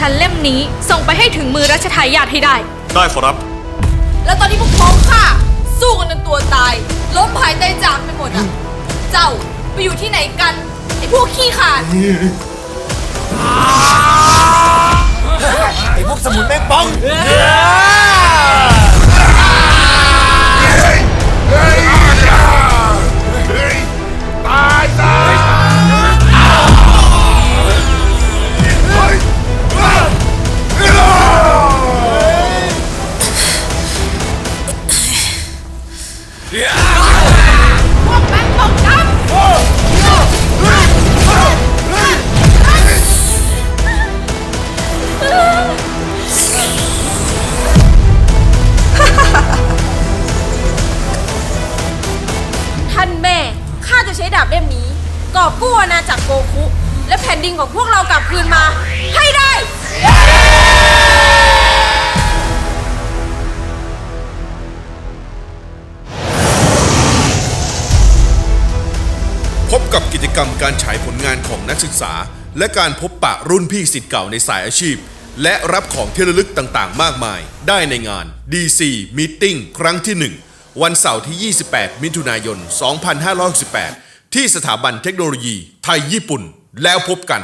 ฉันเล่มนี้ส่งไปให้ถึงมือรัชทายาทให้ได้ ได้ขอรับ แล้วตอนที่พวกพ้องข้าสู้กันจนตัวตาย ล้มหายใจจากไปหมดอะ เจ้าไปอยู่ที่ไหนกันไอ้พวกขี้ขาด ไอ้พวกสมุนแมงป่อง พวกม่งตกน้ำท่านแม่ ข้าจะใช้ดาบเล่มนี้ กอบกู้อาณาจักรโกคุ และแผ่นดินของพวกเรากลับคืนมา ให้ได้ บกับกิจกรรมการฉายผลงานของนักศึกษา และการพบปะรุ่นพี่สิทธิ์เก่าในสายอาชีพ และรับของที่ระลึกต่างๆ มากมาย ได้ในงาน DC Meeting ครั้งที่ 1 วันเสาร์ที่ 28 มิถุนายน 2568 ที่สถาบันเทคโนโลยี ไทยญี่ปุ่น แล้วพบกัน